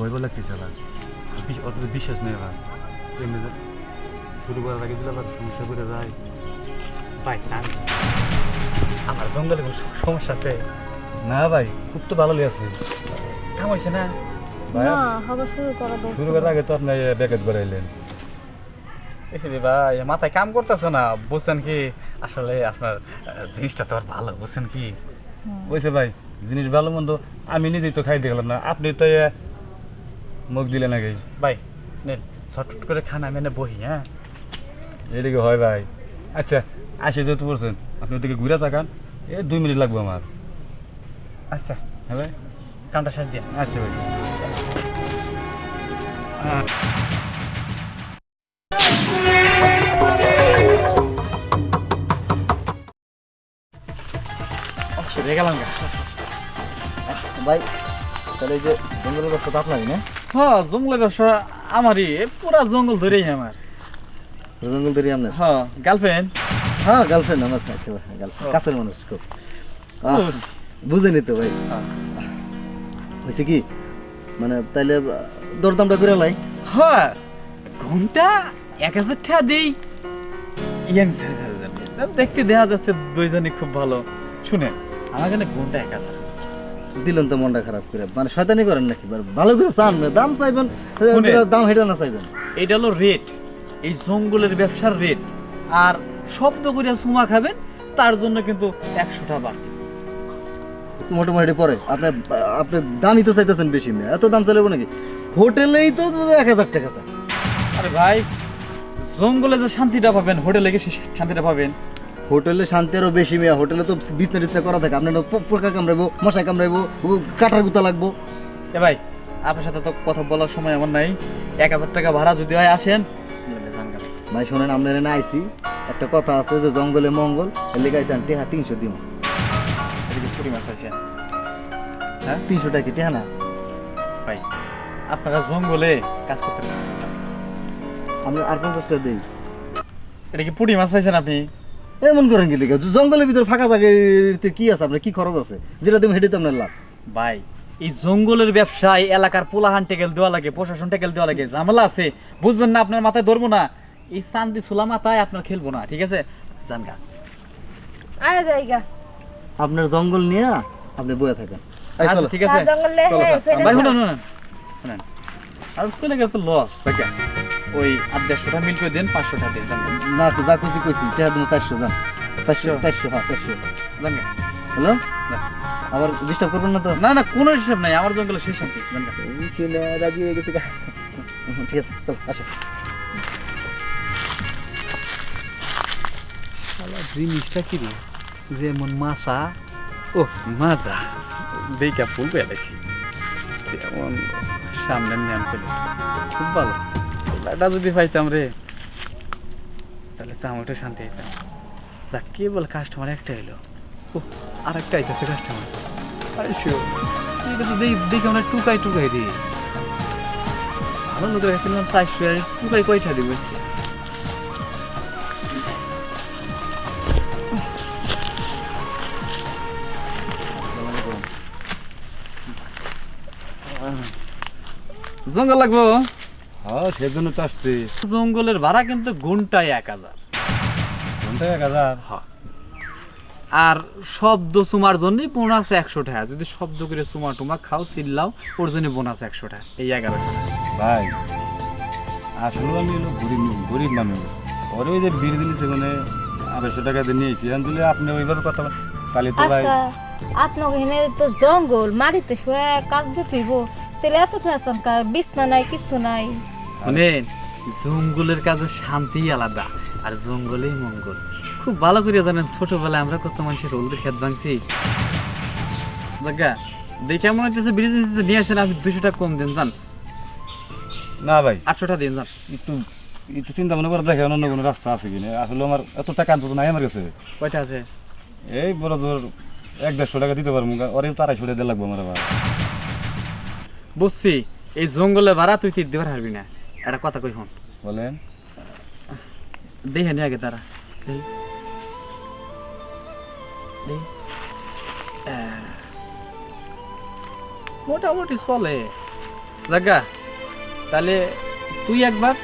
ভয় ভয় লাগতেছে আবার। অত বিশ্বাস নেই আবার। শুরু করার আগে দিলে আবার সমস্যা করে যায়। ভাই আমার জঙ্গলে কোনো সমস্যা আছে? না ভাই খুব তো ভালো আছে। কাম হয়েছে না? শুরু করার আগে তো আপনি ব্যাকেট করাইলেন এখানে ভাই মাথায় কাম করতেছে না। বুঝছেন কি? আসলে আপনার জিনিসটা তো আর ভালো বুঝছেন কি? ওইসে ভাই জিনিস ভালো মন্দ আমি নিজেই তো খাইতে গেলাম না। আপনি তো মুখ দিলেন আগে ভাই নেন ছটফট করে খান আমি এনে বহি হ্যাঁ? এদিকে হয় ভাই। আচ্ছা আসে যেহেতু বলছেন। আপনি ওদিকে ঘুরে থাকান এ দুই মিনিট লাগবে আমার। আচ্ছা। হ্যাঁ ভাই? কানটা শেষ দিয়ে। আচ্ছা ভাই। গেলাম ভাই তাহলে এই যে জঙ্গলের ব্যবসা তো আপনারই না? হ্যাঁ জঙ্গলের ব্যবসা আমারই পুরা জঙ্গল ধরেই আমার। জঙ্গল তৈরি আপনার? হ্যাঁ গার্লফ্রেন্ড হ্যাঁ গার্লফ্রেন্ড আমার কাছের মানুষ খুব। বুঝ। বুঝেনি তো ভাই। হ্যাঁ। হয়েছে কি? মানে তাইলে দরদামটা করে লাই। হ্যাঁ ঘণ্টা এক হাজার টাকা দিই। ইয়াং দেখতে দেখা যাচ্ছে দুইজনই খুব ভালো। শুনে আমার এখানে ঘুমটা এক হাজার। দিলেন তো মনটা খারাপ করে। মানে শয়তানি করেন নাকি? ভালো করে চান না, দাম চাইবেন দাম হেঁটে না চাইবেন। এটা হলো রেট এই জঙ্গলের ব্যবসার রেট আর শব্দ করে সুমা খাবেন তার জন্য কিন্তু একশো টাকা বাড়তি। মোটামুটি পরে। আপনি আপনি দামই তো চাইতেছেন বেশি মেয়ে। এত দাম চাইলেব নাকি? হোটেলেই তো এক হাজার টাকা চাই। আরে ভাই জঙ্গলে যে শান্তিটা পাবেন হোটেলে গিয়ে শান্তিটা পাবেন। হোটেলে শান্তি আরও বেশি মেয়া। হোটেলে তো বিছনা টিছনা করা থাকে। আপনার পোকা কামড়াইবো মশাই কামড়াইবো কাটার গুতা লাগবো। এ ভাই আপনার সাথে তো কথা বলার সময় আমার নাই। এক হাজার টাকা ভাড়া যদি হয় আসেন। ভাই শোনেন আপনার এনে আইসি। একটা কথা আছে যে জঙ্গলে মঙ্গল লেগে আইসি টেহা তিনশো দিন মাছ আছে। তিনশো টাকা টেহা না? ভাই আপনারা জঙ্গলে কাজ করতে আমরা আর পঞ্চাশ টাকা দিই। এটা কি পুঁটি মাছ পাইছেন আপনি? এমন করেন কি লেগে? জঙ্গলের ভিতরে ফাঁকা জায়গাতে কি আছে আপনার? কি খরচ আছে? যেটা তুমি হেঁটে তো আপনার লাভ। ভাই এই জঙ্গলের ব্যবসা এই এলাকার পোলাহান টেকেল দেওয়া লাগে প্রশাসন টেকেল দেওয়া লাগে ঝামেলা আছে। বুঝবেন না আপনার মাথায় ধরবো না। এই চান্দি ছোলা মাথায় আপনার খেলব না ঠিক আছে? জান গা। আয় জায়গা আপনার জঙ্গল নিয়ে আপনি বয়ে থাকেন। আচ্ছা চলো। ঠিক আছে। হ্যাঁ আর চলে গেলে লস দেখে ওই আট দেড়শোটা মিল করে দেন পাঁচশোটা গা। না তো যা খুশি কইছি টেহা তুমি চারশো যান চারশো হ্যাঁ চারশো। জান হ্যালো? আবার ডিস্টার্ব করবেন না তো? না না কোনো হিসাব নাই আমার জঙ্গলে শেষ শান্তি ছেলে রাজি হয়ে গেছে ঠিক আছে চলো আসো। জিনিসটা কি রে? যেমন মাছা ও মাজা। দেখা ফুল পেলাইছি তেমন সামনে পেলে খুব ভালো। এটা যদি পাইতাম রে, তাহলে তো আমার একটু শান্তি হইতাম যাক, কে বল কাস্টমার একটা এলো ও আর একটা আইতেছে কাস্টমার জঙ্গল লাগবো? সেজন্য তো আসছে। জঙ্গলের ভাড়া কিন্তু ঘন্টায় এক হাজার। এক হাজার? আর শব্দ চুমার জন্যই বোনাস একশো টাকা। যদি শব্দ করে চুমা টুমা খাও চিল্লাও ওর জন্য বোনাস একশো টাকা। এই এগারোশো ভাই আসলে আমি হলো গরিব গরিব মানুষ। ওর ওই যে বিড় দিলি সেখানে আড়াইশো টাকা দিয়ে নিয়েছি। এখন দিলে আপনি ওইভাবে কথা বলেন। তাহলে তো ভাই আচ্ছা আপনার এখানে তো জঙ্গল মাটিতে শুয়ে কাজ দিতেইব তাহলে এত ফ্যাশন কার বিছনা নাই কিছু নাই। শুনেন জঙ্গলের কাজে শান্তি আলাদা আর জঙ্গলেই মঙ্গল। খুব ভালো করে জানেন ছোটবেলায় আমরা কত মানুষের রোল খেত ভাঙছি। দেখা দেখে মনে হচ্ছে ব্রিজ নিয়ে আসেন আপনি দুশো টাকা কম দেন জান। না ভাই। আটশো টাকা দিন জান। একটু একটু চিন্তা মনে করে দেখেন অন্য কোনো রাস্তা আছে কিনা। আসলে আমার এত টাকা আনতো নাই আমার কাছে। কয়টা আছে? এই বড় ধর এক দেড়শো টাকা দিতে পারব ওরে তারাই ছড়ে দিয়ে লাগবো আমার আবার। বুঝছি এই জঙ্গলে ভাড়া তুই দিবার হারবি না। একটা কথা কই হন বলেন। দেখে নি আগে তারা। মোটামুটি চলে। জাগা তাহলে তুই একবার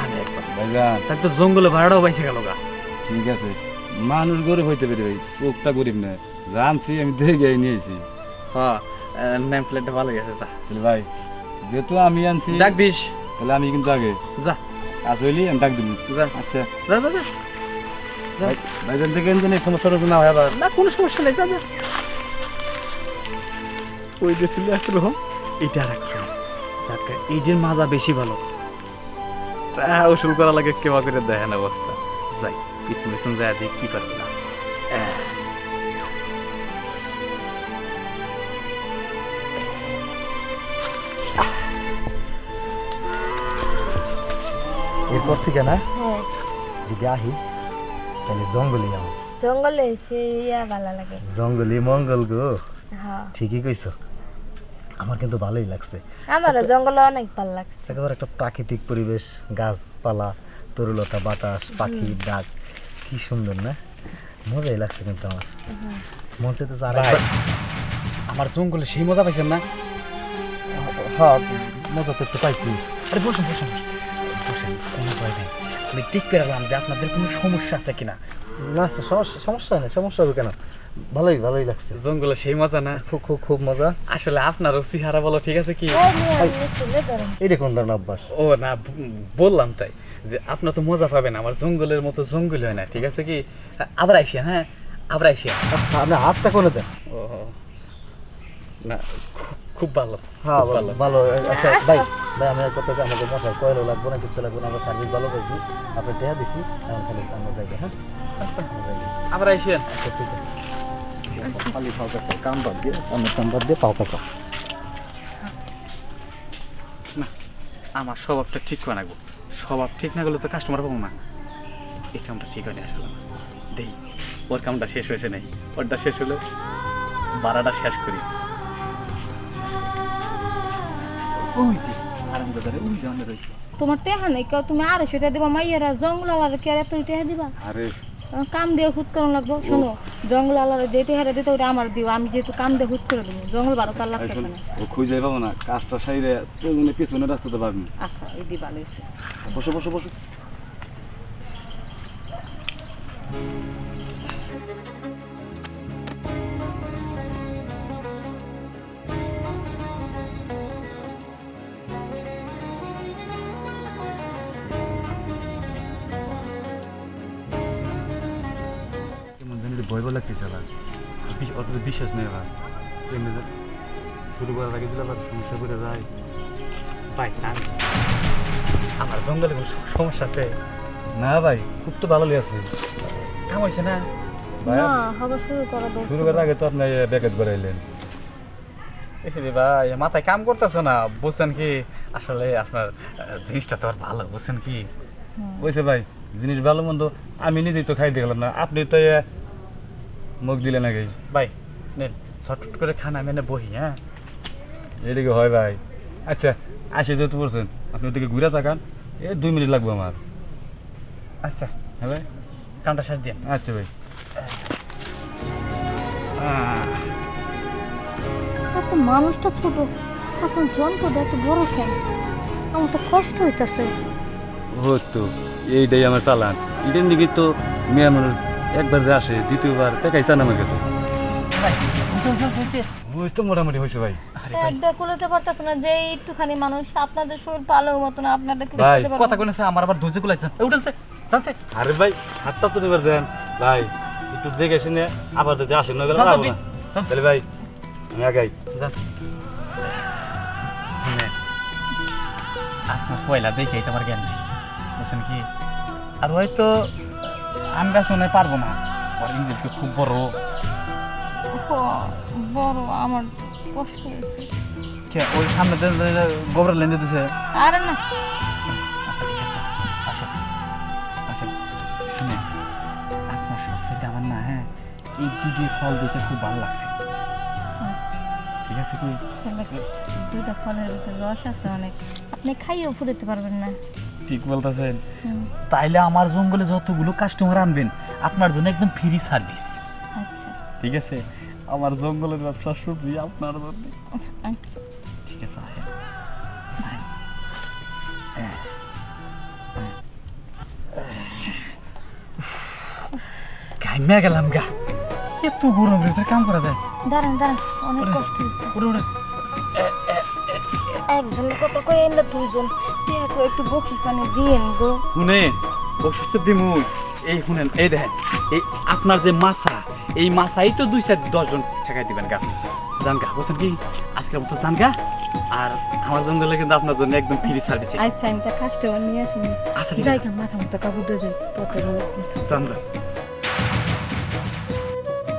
আমি একবার। ভাইজান। তাই তো জঙ্গলে ভাড়াটাও পাইছে গেল গা। ঠিক আছে। মানুষ গরিব হইতে পারে ভাই লোকটা গরিব না জানছি আমি দেখে গিয়ে নিয়েছি হ্যাঁ নেম প্লেটটা ভালো গেছে তা। ভাই যেহেতু আমি আনছি ডাক দিস তাহলে আমি কিন্তু আগে যা। আসলে আমি ডাক দিবি যা। আচ্ছা। যা যা যা। ভাই ভাইজান থেকে কিন্তু সমস্যা টমস্যা না হয় আবার। না কোনো সমস্যা নেই যাবে ওই যে ছিল একরকম এটা রাখলাম যাকে এই যে মাজা বেশি ভালো। তা ওষুধ করা লাগে কেবা করে দেখেন অবস্থা। যাই পিছন পিছন যায় দেখি কি পারবে না। এরপর থেকে না হ্যাঁ। যদি আহি তাহলে জঙ্গলে যাও। জঙ্গলে সে ইয়া ভালো লাগে। জঙ্গলি মঙ্গল গো। হ্যাঁ। ঠিকই কইছো। আমার কিন্তু ভালোই লাগছে। আমারও জঙ্গলে অনেক ভালো লাগছে। একেবারে একটা প্রাকৃতিক পরিবেশ গাছপালা তরুলতা বাতাস পাখি ডাক কি সুন্দর না? মজাই লাগছে কিন্তু আমার। মন চাইতেছে আর আমার জঙ্গলে সেই মজা পাইছেন না? হ্যাঁ মজা তো একটু পাইছি। আরে বসুন বসুন বসুন। কোনো ভয় নেই আমি দেখতে পেলাম যে আপনাদের কোনো সমস্যা আছে কিনা? না সমস্যা সমস্যা নেই সমস্যা হবে কেন? ভালোই ভালোই লাগছে। জঙ্গলে সেই মজা না? খুব খুব খুব মজা। আসলে আপনারও চেহারা বলো ঠিক আছে কি? এইটা কোন ধরনের অভ্যাস? ও না বললাম তাই যে আপনার তো মজা পাবেন আমার জঙ্গলের মতো জঙ্গল হয় না ঠিক আছে কি? আবার আইসিয়া হ্যাঁ? আবার আইসিয়া আপনি হাতটা কোনে দেন? ও না খুব- ভালো হ্যাঁ ভালো ভালো। আচ্ছা ভাই ভাই আমি কত আমাকে মশার কয়েলও লাগবো না কিছু লাগবো না আমরা সার্ভিস ভালো পেয়েছি আপনি টেয়া দিছি এখন খালি আমরা যাই হ্যাঁ? আচ্ছা। আমরা আবার আইসিয়া আচ্ছা ঠিক আছে। খালি পাও কাছে কাম বাদ দিয়ে অন্য কাম বাদ দিয়ে পাও কাছে না আমার স্বভাবটা ঠিক করে রাখব স্বভাব ঠিক না গেলে তো কাস্টমার পাবো না। এই কামটা ঠিক হয়নি আসলে। দেই ওর কামটা শেষ হয়েছে নাই। ওরটা শেষ হলে বারাটা শেষ করি। ওই যে ওই রয়েছে তোমার টেহা নেই কেউ? তুমি আড়াইশো টাকা দিবা মাইয়ারা জঙ্গল আলার কে আর এত টেহা দিবা? আরে। কাম দিয়ে হুট করানো লাগবো শোনো জঙ্গল আলার যে টেহারা দিতে ওটা আমার দিও। আমি যেহেতু কাম দিয়ে হুট করে দেবো জঙ্গল ভালো তার আরে লাগতেছে না। ও খুঁজে পাবো না কাজটা সাইরে মানে পিছনে রাস্তাতে পাবি আচ্ছা এই দিবা লইছে। বসো বসো বসো। বিশ্বাস নেই ভাই। এমনি শুরু করার আগে দিলে আবার সমস্যা করে যায়। ভাই আমার জঙ্গলে কোনো সমস্যা আছে? না ভাই খুব তো ভালো লেগেছে কাম হয়েছে না? ভাই না হবা শুরু করা দরকার। শুরু করার আগে তো আপনি ব্যাকেট করাইলেন এখানে ভাই মাথায় কাম করতেছে না। বুঝছেন কি? আসলে আপনার জিনিসটা তো আর ভালো বুঝছেন কি? বুঝছে ভাই জিনিস ভালো মন্দ আমি নিজেই তো খাইতে গেলাম না। আপনি তো মুখ দিলেন আগে ভাই নেন ছটফট করে খানা মেনে বহি হ্যাঁ? এদিকে হয় ভাই। আচ্ছা আসে যেহেতু বলছেন আপনি ওদিকে ঘুরে তাকান। এ দুই মিনিট লাগবে আমার। আচ্ছা। হ্যাঁ ভাই? কানটা শেষ দিন আচ্ছা ভাই। এত মানুষটা ছোট এখন যন্ত্রটা এত বড় কেন? আমার তো কষ্ট হইতাছে। তো এইটাই আমার চালান। এটার দিকে তো মেয়ে মানুষ একবার আসে দ্বিতীয়বার টাকাই চান আমার কাছে। ওই তো মোটামুটি হয়েছে ভাই। একটা কুলাতে পারতেছে না যে একটুখানি মানুষ আপনাদের শরীর ভালো মতো না আপনাদের কি ভাই, কথা কইছে আমার আবার ধৈর্য গুলাইছেন উঠেছে জানছে আরে ভাই হাতটা তো এবার দেন। ভাই একটু দেখে শুনে আবার যদি আসেন না গেলে যান, পারব যান, না। যান। তাহলে ভাই আমি আগাই। জান আপনার পয়লা দেখেই তোমার জ্ঞান নেই। বুঝছেন কি? আর হয়তো আমরা শুনে পারব না। ওর খুব বড়। বড় আমার কষ্ট হয়েছে। কে ওই সামনে গোবর লেন দিতেছে? আরে না। আচ্ছা শুনে আপনার সবচেয়ে আমার না হ্যাঁ এই দুটি ফল দেখে খুব ভালো লাগছে। ঠিক আছে কি? তাহলে দুইটা ফলের ভিতরে রস আছে অনেক। আপনি খাইয়েও ফুটাতে পারবেন না। ঠিক বলতেছেন। তাইলে আমার জঙ্গলে যতগুলো কাস্টমার আনবেন আপনার জন্য একদম ফ্রি সার্ভিস আচ্ছা। ঠিক আছে? আমার জঙ্গলের ব্যবসা শুধু আপনার জন্য। আচ্ছা। ঠিক আছে ঘাইমা গেলাম গা এত গরম ভিতরে কাম করা যায়। দাঁড়ান দাঁড়ান অনেক কষ্ট ওরে একজনের কথা কই এনে দুইজন। একটু পানি দিয়েন গো। শুনেন বৈশিষ্ট্য দিমুই এই শুনেন এই দেখেন এই আপনার যে মাছা এই মাছাই তো দুই চার দশজন ঠেকাই দিবেন গা। জান গা বলছেন কি আজকের মতো জান গা আর আমার জন্য কিন্তু আপনার জন্য একদম ফ্রি সার্ভিস আচ্ছা আমি তো কাস্টমার নিয়ে আসুন আচ্ছা ঠিক আছে। মাথা মতো কাপড় দিয়ে যাই জান